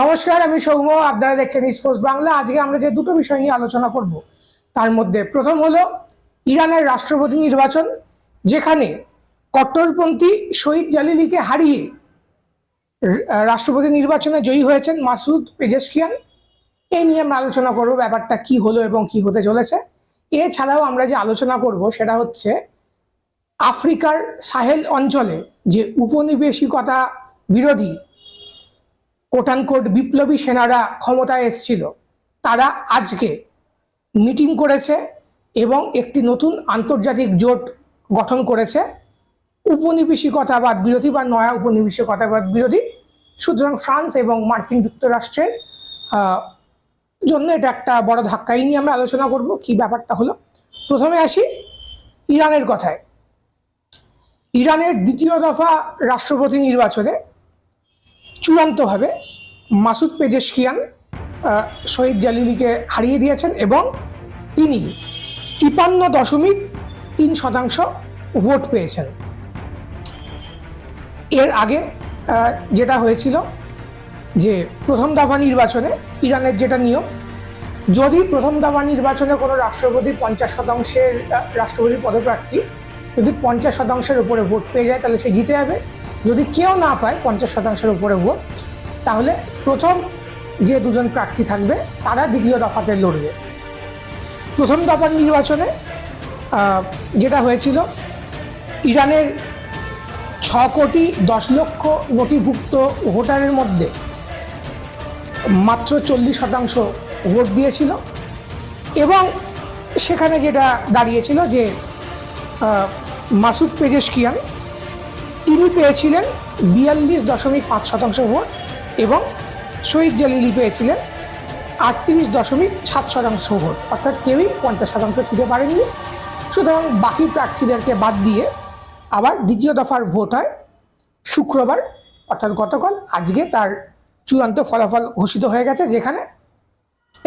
নমস্কার, আমি সৌম্য, আপনারা দেখছেন স্পোর্টস বাংলা আজকে আমরা যে দুটো বিষয় নিয়ে আলোচনা করব, তার মধ্যে প্রথম হলো ইরানের রাষ্ট্রপতি নির্বাচন, যেখানে কট্টরপন্থী শহীদ জালিলিকে হারিয়ে রাষ্ট্রপতি নির্বাচনে জয়ী হয়েছেন মাসুদ পেজেশকিয়ান। এই নিয়ে আমরা আলোচনা করব, ব্যাপারটা কি হলো এবং কি হতে চলেছে। এছাড়াও আমরা যে আলোচনা করব, সেটা হচ্ছে আফ্রিকার সাহেল অঞ্চলে যে উপনিবেশিকতা বিরোধী কোটানকোট বিপ্লবী সেনারা ক্ষমতায় এসেছিল। তারা আজকে মিটিং করেছে এবং একটি নতুন আন্তর্জাতিক জোট গঠন করেছে। উপনিবেশিকতাবাদ বিরোধী বা নয়া উপনিবেশিকতাবাদ বিরোধী। সুতরাং ফ্রান্স এবং মার্কিন যুক্তরাষ্ট্রের জন্য এটা একটা বড় ধাক্কা। এই নিয়ে আমরা আলোচনা করব কি ব্যাপারটা হলো। প্রথমে আসি ইরানের কথায়। ইরানের দ্বিতীয় দফা রাষ্ট্রপতি নির্বাচনে চূড়ান্তভাবে মাসুদ পেজেশকিয়ান শহীদ জালিলিকে হারিয়ে দিয়েছেন এবং তিনি তিপান্ন দশমিক তিন শতাংশ ভোট পেয়েছেন। এর আগে যেটা হয়েছিল যে প্রথম দফা নির্বাচনে ইরানের যেটা নিয়ম, যদি প্রথম দফা নির্বাচনে কোনো রাষ্ট্রপতি পঞ্চাশ শতাংশের রাষ্ট্রপতি পদপ্রার্থী যদি পঞ্চাশ শতাংশের উপরে ভোট পেয়ে যায়, তাহলে সে জিতে যাবে। যদি কেউ না পায় পঞ্চাশ শতাংশের উপরে ভোট, তাহলে প্রথম যে দুজন প্রার্থী থাকবে, তারা দ্বিতীয় দফাতে লড়বে। প্রথম দফার নির্বাচনে যেটা হয়েছিল, ইরানের ছ কোটি দশ লক্ষ নথিভুক্ত ভোটারের মধ্যে মাত্র চল্লিশ শতাংশ ভোট দিয়েছিল। এবং সেখানে যেটা দাঁড়িয়েছিল যে মাসুদ পেজেশকিয়ান তিনি পেয়েছিলেন বিয়াল্লিশ দশমিক পাঁচ শতাংশ ভোট এবং শহীদ জালিলি পেয়েছিলেন আটত্রিশ দশমিক সাত শতাংশ ভোট। অর্থাৎ কেউই পঞ্চাশ শতাংশ ছুটে পারেননি। সুতরাং বাকি প্রার্থীদেরকে বাদ দিয়ে আবার দ্বিতীয় দফার ভোট হয় শুক্রবার। অর্থাৎ গতকাল আজকে তার চূড়ান্ত ফলাফল ঘোষিত হয়ে গেছে, যেখানে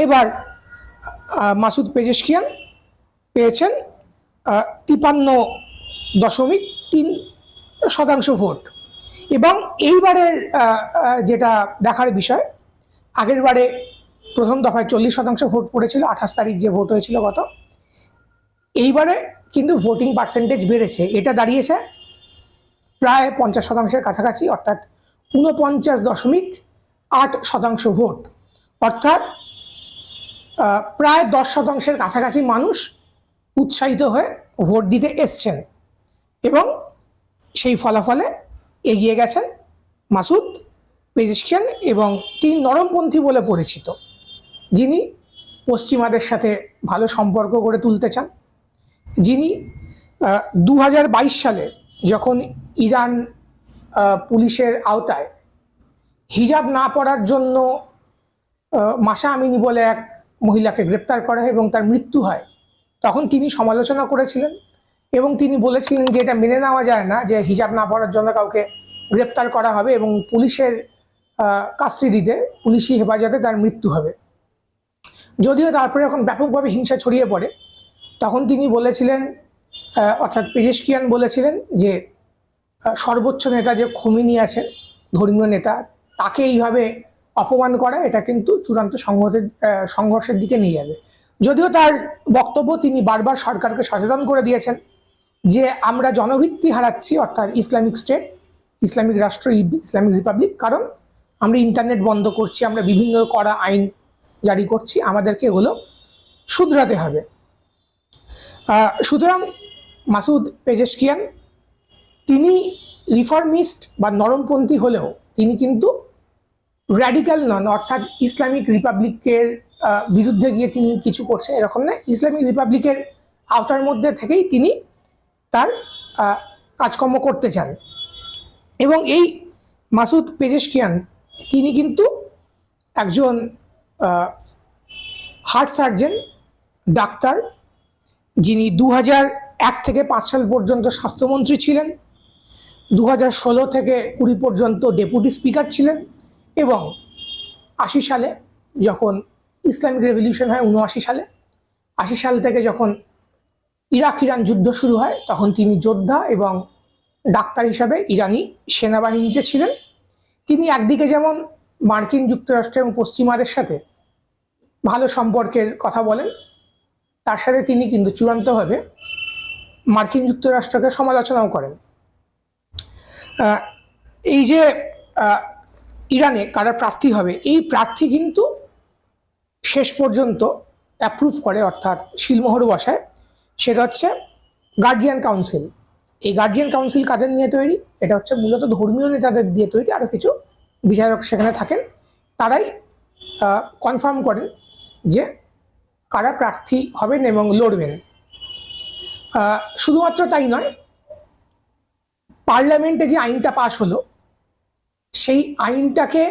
এবার মাসুদ পেজেশকিয়ান পেয়েছেন তিপান্ন দশমিক তিন শতাংশ ভোট। এবং এইবারের যেটা দেখার বিষয়, আগের বারে প্রথম দফায় চল্লিশ শতাংশ ভোট পড়েছিল, আঠাশ তারিখ যে ভোট হয়েছিল গত। এইবারে কিন্তু ভোটিং পার্সেন্টেজ বেড়েছে। এটা দাঁড়িয়েছে প্রায় পঞ্চাশ শতাংশের কাছাকাছি, অর্থাৎ ঊনপঞ্চাশ দশমিক আট শতাংশ ভোট। অর্থাৎ প্রায় দশ শতাংশের কাছাকাছি মানুষ উৎসাহিত হয়ে ভোট দিতে এসছেন। এবং সেই ফলাফলে এগিয়ে গেছেন মাসুদ পেজিশকিয়ান এবং তিনি নরমপন্থী বলে পরিচিত। যিনি পশ্চিমাদের সাথে ভালো সম্পর্ক গড়ে তুলতে চান। যিনি দু হাজার বাইশ সালে যখন ইরান পুলিশের আওতায় হিজাব না পড়ার জন্য মাসা আমিনী বলে এক মহিলাকে গ্রেপ্তার করা এবং তার মৃত্যু হয়, তখন তিনি সমালোচনা করেছিলেন। এবং তিনি বলেছিলেন যে এটা মেনে নেওয়া যায় না যে হিজাব না পড়ার জন্য কাউকে গ্রেপ্তার করা হবে এবং পুলিশের কাস্টডিতে পুলিশি হেফাজতে তার মৃত্যু হবে। যদিও তারপরে যখন ব্যাপকভাবে হিংসা ছড়িয়ে পড়ে তখন তিনি বলেছিলেন অর্থাৎ পেজেশকিয়ান বলেছিলেন যে সর্বোচ্চ নেতা যে খমিনি আছেন ধর্মীয় নেতা তাকে এইভাবে অপমান করা এটা কিন্তু চূড়ান্ত আহ, সংঘর্ষের দিকে নিয়ে যাবে। যদিও তার বক্তব্য তিনি বারবার সরকারকে সচেতন করে দিয়েছেন যে আমরা জনভিত্তি হারাচ্ছি, অর্থাৎ ইসলামিক স্টেট, ইসলামিক রাষ্ট্র ইসলামিক রিপাবলিক, কারণ আমরা ইন্টারনেট বন্ধ করছি, আমরা বিভিন্ন কড়া আইন জারি করছি, আমাদেরকে এগুলো শুধরাতে হবে। সুতরাং মাসুদ পেজেশকিয়ান, তিনি রিফর্মিস্ট বা নরমপন্থী হলেও তিনি কিন্তু র্যাডিক্যাল নন, অর্থাৎ ইসলামিক রিপাবলিকের বিরুদ্ধে গিয়ে তিনি কিছু করছেন, এরকম না ইসলামিক রিপাবলিকের আওতার মধ্যে থেকেই তিনি কাজকর্ম করতে চান। এবং এই মাসুদ পেজেশকিয়ান, তিনি কিন্তু একজন হার্ট সার্জন, ডাক্তার, যিনি দু এক থেকে পাঁচ সাল পর্যন্ত স্বাস্থ্যমন্ত্রী ছিলেন দু ষোলো থেকে কুড়ি পর্যন্ত ডেপুটি স্পিকার ছিলেন এবং আশি সালে যখন ইসলামিক রেভলিউশন হয় উনআশি সালে, আশি সাল থেকে যখন ইরাক ইরান যুদ্ধ শুরু হয়, তখন তিনি যোদ্ধা এবং ডাক্তার হিসাবে ইরানি সেনাবাহিনীতে ছিলেন। তিনি একদিকে যেমন মার্কিন যুক্তরাষ্ট্র এবং পশ্চিমাদের সাথে ভালো সম্পর্কের কথা বলেন, তার সাথে তিনি কিন্তু চূড়ান্তভাবে মার্কিন যুক্তরাষ্ট্রকে সমালোচনাও করেন। এই যে ইরানে কারা প্রার্থী হবে, এই প্রার্থী কিন্তু শেষ পর্যন্ত অ্যাপ্রুভ করে, অর্থাৎ শিলমোহর বসায়। সেটা হচ্ছে গার্জিয়ান কাউন্সিল এই গার্জিয়ান কাউন্সিল কাদের নিয়ে তৈরি? এটা হচ্ছে মূলত ধর্মীয় নেতাদের দিয়ে তৈরি আরও কিছু বিচারক সেখানে থাকেন। তারাই কনফার্ম করেন যে কারা প্রার্থী হবেন এবং লড়বেন। শুধুমাত্র তাই নয়, পার্লামেন্টে যে আইনটা পাশ হলো, সেই আইনটাকে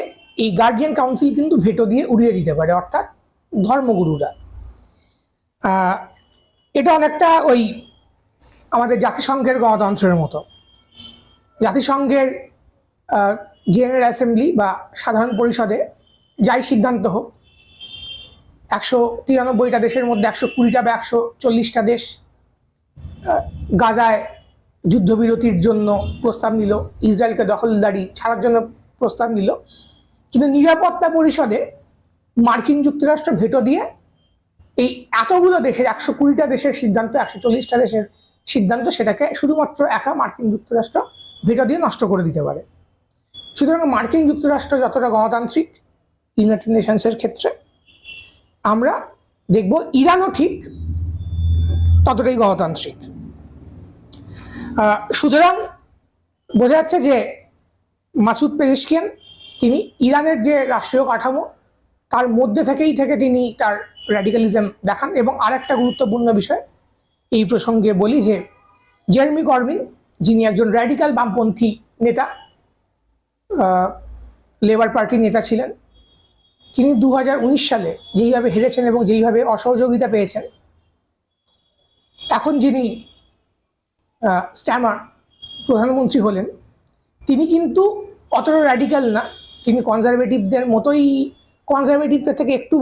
এই গার্জিয়ান কাউন্সিল কিন্তু ভেটো দিয়ে উড়িয়ে দিতে পারে, অর্থাৎ ধর্মগুরুরা। এটা অনেকটা ওই আমাদের জাতিসংঘের গণতন্ত্রের মতো। জাতিসংঘের জেনারেল অ্যাসেম্বলি বা সাধারণ পরিষদে যাই সিদ্ধান্ত হোক, একশো তিরানব্বইটা দেশের মধ্যে একশো কুড়িটা বা একশো চল্লিশটা দেশ গাজায় যুদ্ধবিরতির জন্য প্রস্তাব নিল, ইসরায়েলকে দখলদারি ছাড়ার জন্য প্রস্তাব নিল। কিন্তু নিরাপত্তা পরিষদে মার্কিন যুক্তরাষ্ট্র ভেটো দিয়ে এই এতগুলো দেশের, একশো কুড়িটা দেশের সিদ্ধান্ত, একশো চল্লিশটা দেশের সিদ্ধান্ত সেটাকে শুধুমাত্র একা মার্কিন যুক্তরাষ্ট্র ভেটো দিয়ে নষ্ট করে দিতে পারে। সুতরাং মার্কিন যুক্তরাষ্ট্র যতটা গণতান্ত্রিক, ইউনাইটেড নেশনসের ক্ষেত্রে, আমরা দেখব ইরানও ঠিক ততটাই গণতান্ত্রিক। সুতরাং বোঝা যাচ্ছে যে মাসুদ পেরেশকিয়ান, তিনি ইরানের যে রাষ্ট্রীয় কাঠামো, তার মধ্যে থেকেই থেকে তিনি তার র্যাডিক্যালিজম দেখান। এবং আরেকটা গুরুত্বপূর্ণ বিষয়, এই প্রসঙ্গে বলি যে জেরমি কর্মিন যিনি একজন র্যাডিক্যাল বামপন্থী নেতা লেবার পার্টির নেতা ছিলেন, তিনি দু হাজার উনিশ সালে যেইভাবে হেরেছেন এবং যেইভাবে অসহযোগিতা পেয়েছেন, এখন যিনি স্ট্যামার, প্রধানমন্ত্রী হলেন, তিনি কিন্তু অতটা র্যাডিক্যাল না। তিনি কনজারভেটিভদের মতোই কনজারভেটিভদের থেকে একটু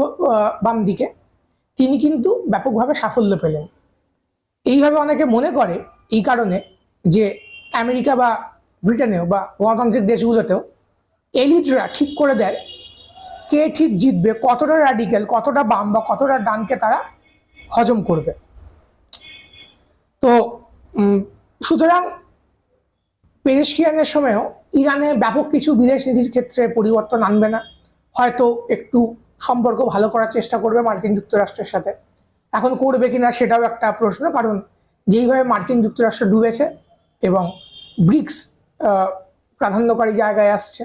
বাম দিকে, তিনি কিন্তু ব্যাপকভাবে সাফল্য পেলেন। এইভাবে অনেকে মনে করে এই কারণে যে আমেরিকা বা ব্রিটেনেও বা গণতান্ত্রিক দেশগুলোতেও এলিটরা ঠিক করে দেয় কে ঠিক জিতবে, কতটা র্যাডিক্যাল কতটা বাম বা কতটা ডানকে তারা হজম করবে। তো সুতরাং পেরেশকিয়ানের সময়ও ইরানে ব্যাপক কিছু বিদেশ নীতির ক্ষেত্রে পরিবর্তন আনবে না। হয়তো একটু সম্পর্ক ভালো করার চেষ্টা করবে মার্কিন যুক্তরাষ্ট্রের সাথে। এখন করবে কিনা সেটাও একটা প্রশ্ন, কারণ যেইভাবে মার্কিন যুক্তরাষ্ট্র ডুবেছে এবং ব্রিক্স প্রাধান্যকারী জায়গায় আসছে,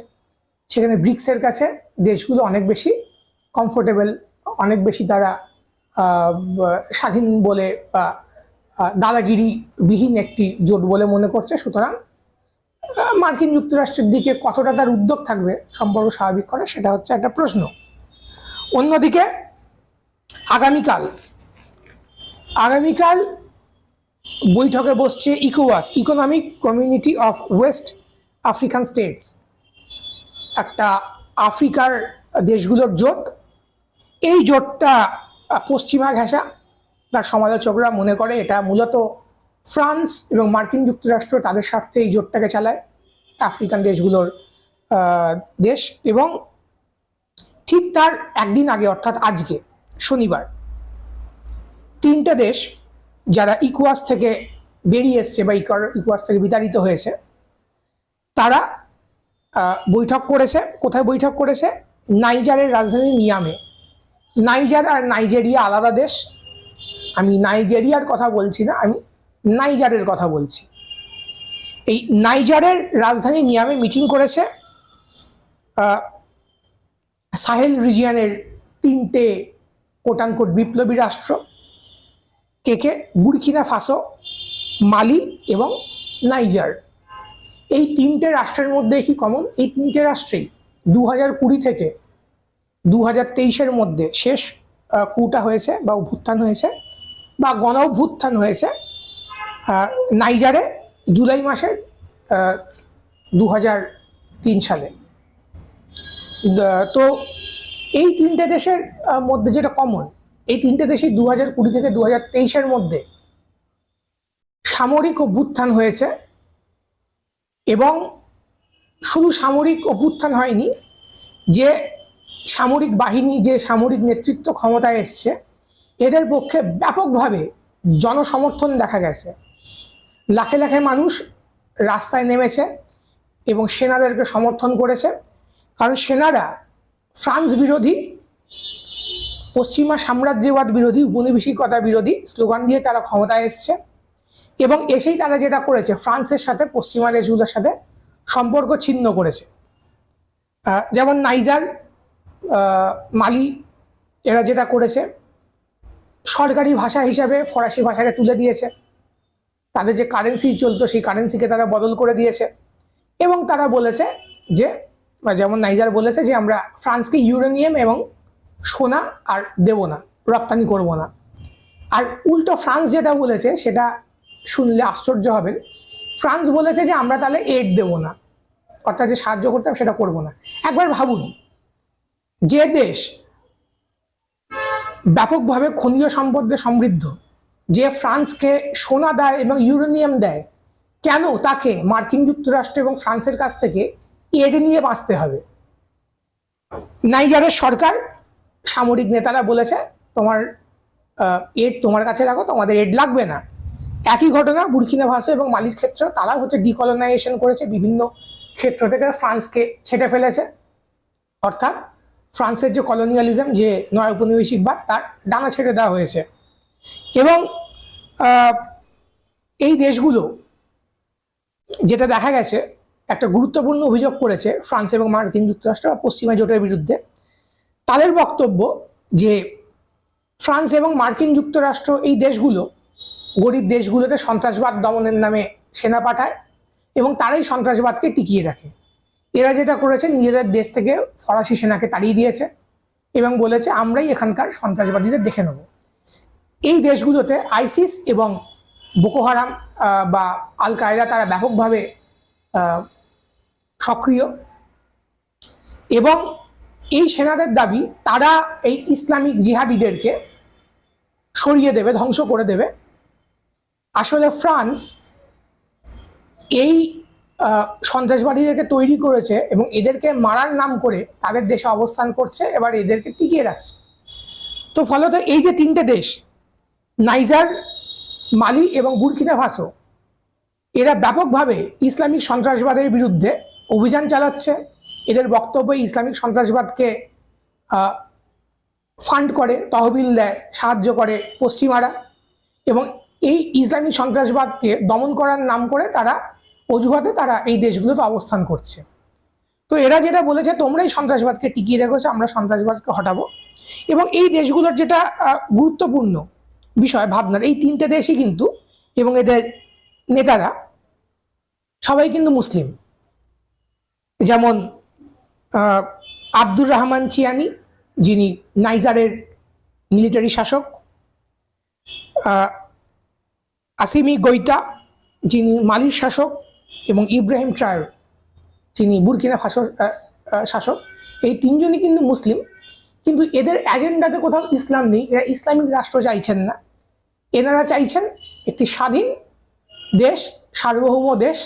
সেখানে ব্রিক্সের কাছে দেশগুলো অনেক বেশি কমফোর্টেবল অনেক বেশি তারা স্বাধীন বলে দাদাগিরি বিহীন একটি জোট বলে মনে করছে। সুতরাং মার্কিন যুক্তরাষ্ট্রের দিকে কতটা তার উদ্যোগ থাকবে সম্পর্ক স্বাভাবিক করা, সেটা হচ্ছে একটা প্রশ্ন। অন্যদিকে, আগামীকাল আগামীকাল বৈঠকে বসছে ইকোওয়াস economic community of West African states একটা আফ্রিকার দেশগুলোর জোট। এই জোটটা পশ্চিমা ঘেঁষা তার সমালোচকরা মনে করে এটা মূলত ফ্রান্স এবং মার্কিন যুক্তরাষ্ট্র তাদের স্বার্থে এই জোটটাকে চালায়। আফ্রিকান দেশগুলোর দেশ এবং ঠিক তার একদিন আগে, অর্থাৎ আজকে, শনিবার, তিনটে দেশ যারা ইকুয়াস থেকে বেরিয়ে এসছে বা ইকুয়াস থেকে বিতাড়িত হয়েছে, তারা বৈঠক করেছে। কোথায় বৈঠক করেছে? নাইজারের রাজধানী নিয়ামে নাইজার আর নাইজেরিয়া আলাদা দেশ। আমি নাইজেরিয়ার কথা বলছি না, আমি নাইজারের কথা বলছি। এই নাইজারের রাজধানী নিয়ামে মিটিং করেছে সাহেল রিজিয়ানের তিনটে কোটানকোট বিপ্লবী রাষ্ট্র, কে কে? বুরকিনা ফাসো, মালি এবং নাইজার। এই তিনটে রাষ্ট্রের মধ্যে কি কমন এই তিনটে রাষ্ট্রেই দু হাজার কুড়ি থেকে দু হাজার তেইশের মধ্যে শেষ কুটা হয়েছে বা অভ্যুত্থান হয়েছে বা গণ অভ্যুত্থান হয়েছে নাইজারে জুলাই মাসের দু হাজার তিন সালে। তো এই তিনটে দেশের মধ্যে যেটা কমন এই তিনটে দেশই দু হাজার কুড়ি থেকে দু হাজার তেইশের মধ্যে সামরিক অভ্যুত্থান হয়েছে এবং শুধু সামরিক অভ্যুত্থান হয়নি, যে সামরিক বাহিনী, যে সামরিক নেতৃত্ব ক্ষমতায় এসছে, এদের পক্ষে ব্যাপকভাবে জনসমর্থন দেখা গেছে। লাখে লাখে মানুষ রাস্তায় নেমেছে এবং সেনাদেরকে সমর্থন করেছে। কারণ সেনারা ফ্রান্স বিরোধী, পশ্চিমা সাম্রাজ্যবাদ বিরোধী উপনিবেশিকতা বিরোধী স্লোগান দিয়ে তারা ক্ষমতায় এসছে এবং এসেই তারা যেটা করেছে, ফ্রান্সের সাথে পশ্চিমা দেশগুলোর সাথে সম্পর্ক ছিন্ন করেছে। যেমন নাইজার মালি, এরা যেটা করেছে, সরকারি ভাষা হিসাবে ফরাসি ভাষাকে তুলে দিয়েছে। তাদের যে কারেন্সি চলতো, সেই কারেন্সিকে তারা বদল করে দিয়েছে। এবং তারা বলেছে যে যেমন নাইজার বলেছে যে, আমরা ফ্রান্সকে ইউরেনিয়াম এবং সোনা আর দেব না, রপ্তানি করব না। আর উল্টো ফ্রান্স যেটা বলেছে, সেটা শুনলে আশ্চর্য হবেন। ফ্রান্স বলেছে যে, আমরা তাহলে এড দেব না, অর্থাৎ যে সাহায্য করতাম সেটা করব না। একবার ভাবুন, যে দেশ ব্যাপকভাবে খনিজ সম্পদে সমৃদ্ধ যে ফ্রান্সকে সোনা দেয় এবং ইউরেনিয়াম দেয়, কেন তাকে মার্কিন যুক্তরাষ্ট্র এবং ফ্রান্সের কাছ থেকে এড নিয়ে বাঁচতে হবে? নাইজারের সরকার, সামরিক নেতারা বলেছে, তোমার এড তোমার কাছে রাখো, তোমাদের এড লাগবে না। একই ঘটনা বুরকিনা ফাসো এবং মালির ক্ষেত্র তারা হচ্ছে ডিকলোনাইজেশন করেছে বিভিন্ন ক্ষেত্র থেকে, ফ্রান্সকে ছেটে ফেলেছে। অর্থাৎ ফ্রান্সের যে কলোনিয়ালিজম, যে নয় উপনিবেশিকবাদ তার ডানা ছেড়ে দেওয়া হয়েছে। এবং এই দেশগুলো যেটা দেখা গেছে, একটা গুরুত্বপূর্ণ অভিযোগ করেছে ফ্রান্স এবং মার্কিন যুক্তরাষ্ট্র বা পশ্চিমা জোটের বিরুদ্ধে। তাদের বক্তব্য যে ফ্রান্স এবং মার্কিন যুক্তরাষ্ট্র এই দেশগুলো গরিব দেশগুলোতে সন্ত্রাসবাদ দমনের নামে সেনা পাঠায় এবং তারাই সন্ত্রাসবাদকে টিকিয়ে রাখে। এরা যেটা করেছে, নিজেদের দেশ থেকে ফরাসি সেনাকে তাড়িয়ে দিয়েছে এবং বলেছে, আমরাই এখানকার সন্ত্রাসবাদীদের দেখে নেব। এই দেশগুলোতে আইসিস এবং বোকো হারাম আহ, বা আল কায়দা তারা ব্যাপকভাবে সক্রিয়। এবং এই সেনাদের দাবি তারা এই ইসলামিক জিহাদিদেরকে সরিয়ে দেবে ধ্বংস করে দেবে। আসলে ফ্রান্স এই সন্ত্রাসবাদীদেরকে তৈরি করেছে এবং এদেরকে মারার নাম করে তাদের দেশে অবস্থান করছে এবার এদেরকে টিকিয়ে রাখছে। তো ফলত এই যে তিনটে দেশ নাইজার, মালি এবং বুরকিনা ভাসো। এরা ব্যাপকভাবে ইসলামিক সন্ত্রাসবাদের বিরুদ্ধে অভিযান চালাচ্ছে। এদের বক্তব্যে ইসলামিক সন্ত্রাসবাদকে ফান্ড করে, তহবিল দেয়, সাহায্য করে পশ্চিমারা এবং এই ইসলামিক সন্ত্রাসবাদকে দমন করার নাম করে তারা, অজুহাতে তারা এই দেশগুলোতে অবস্থান করছে। তো এরা যেটা বলেছে, তোমরাই সন্ত্রাসবাদকে টিকিয়ে রেখেছো, আমরা সন্ত্রাসবাদকে হটাবো। এবং এই দেশগুলোর যেটা গুরুত্বপূর্ণ বিষয় ভাবনার। এই তিনটে দেশই কিন্তু এবং এদের নেতারা সবাই কিন্তু মুসলিম। যেমন আব্দুর রহমান চিয়ানি যিনি নাইজারের মিলিটারি শাসক। আসিমি গৈতা যিনি মালির শাসক এবং ইব্রাহিম ট্রায়ার যিনি বুরকিনা আহ, শাসক। এই তিনজনই কিন্তু মুসলিম। কিন্তু এদের এজেন্ডাতে কোথাও ইসলাম নেই। এরা ইসলামিক রাষ্ট্র চাইছেন না। এনারা চাইছেন একটি স্বাধীন দেশ, সার্বভৌম দেশ,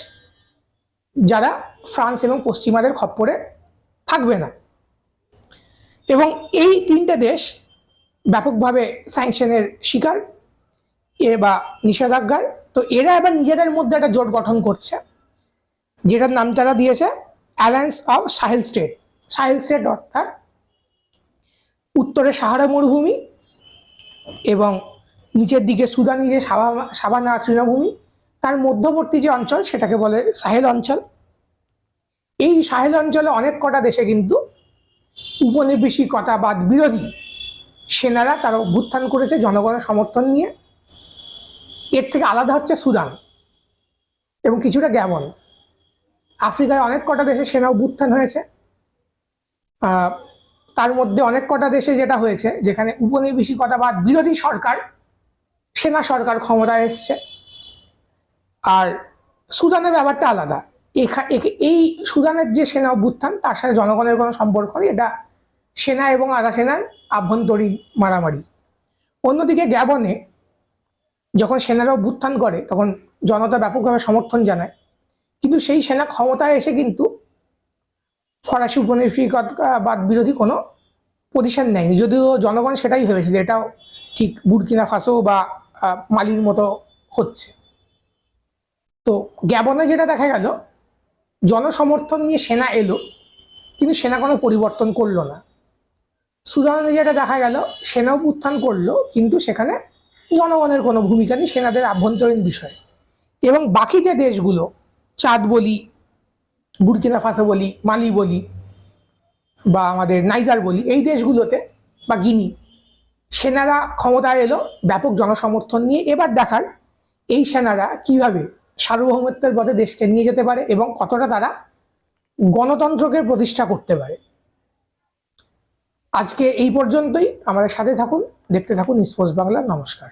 যারা ফ্রান্স এবং পশ্চিমাদের খপ্পরে থাকবে না। এবং এই তিনটে দেশ ব্যাপকভাবে স্যাংশনের শিকার এ বা নিষেধাজ্ঞার। তো এরা এবার নিজেদের মধ্যে একটা জোট গঠন করছে, যেটার নাম তারা দিয়েছে alliance of Sahel state Sahel state অর্থাৎ উত্তরে সাহারা মরুভূমি এবং নিচের দিকে সুদানি যে সাবা, সাবানা তৃণভূমি, তার মধ্যবর্তী যে অঞ্চল সেটাকে বলে সাহেল অঞ্চল। এই সাহেল অঞ্চলে অনেক কটা দেশে কিন্তু উপনিবেশিকতাবাদ বিরোধী সেনারা তারা অভ্যুত্থান করেছে জনগণের সমর্থন নিয়ে। এর থেকে আলাদা হচ্ছে সুদান এবং কিছুটা গ্যাবন। আফ্রিকায় অনেক কটা দেশে সেনা অভ্যুত্থান হয়েছে। তার মধ্যে অনেক কটা দেশে যেটা হয়েছে, যেখানে উপনিবেশিকতাবাদ বিরোধী সরকার সেনা সরকার ক্ষমতায় এসছে। আর সুদানের ব্যাপারটা আলাদা। এখা- এই সুদানের যে সেনা অভ্যুত্থান, তার সাথে জনগণের কোনো সম্পর্ক নেই। এটা সেনা এবং আধা সেনার আভ্যন্তরীণ মারামারি। অন্যদিকে গ্যাবনে যখন সেনারা অভ্যুত্থান করে, তখন জনতা ব্যাপকভাবে সমর্থন জানায়। কিন্তু সেই সেনা ক্ষমতায় এসে কিন্তু ফরাসি উপনিবেশিকতাবাদ বিরোধী কোনো পজিশন নেয়নি। যদিও জনগণ সেটাই ভেবেছিল, এটাও ঠিক বুরকিনা ফাসো বা মালির মতো হচ্ছে। তো গ্যাবনে যেটা দেখা গেল, জনসমর্থন নিয়ে সেনা এলো, কিন্তু সেনা কোনো পরিবর্তন করল না। সুদানে যেটা দেখা গেল সেনা উত্থান করল, কিন্তু সেখানে জনগণের কোনো ভূমিকা নেই, সেনাদের আভ্যন্তরীণ বিষয়। এবং বাকি যে দেশগুলো, চাঁদ বলি, বুরকিনা ফাসো বলি, মালি বলি, বা আমাদের নাইজার বলি, এই দেশগুলোতে, বা গিনি সেনারা ক্ষমতায় এলো, ব্যাপক জনসমর্থন নিয়ে এবার দেখার এই সেনারা কীভাবে সার্বভৌমত্বের পথে দেশকে নিয়ে যেতে পারে এবং কতটা তারা গণতন্ত্রকে প্রতিষ্ঠা করতে পারে। আজকে এই পর্যন্তই। আমাদের সাথে থাকুন, দেখতে থাকুন, স্পোর্টস বাংলা, নমস্কার।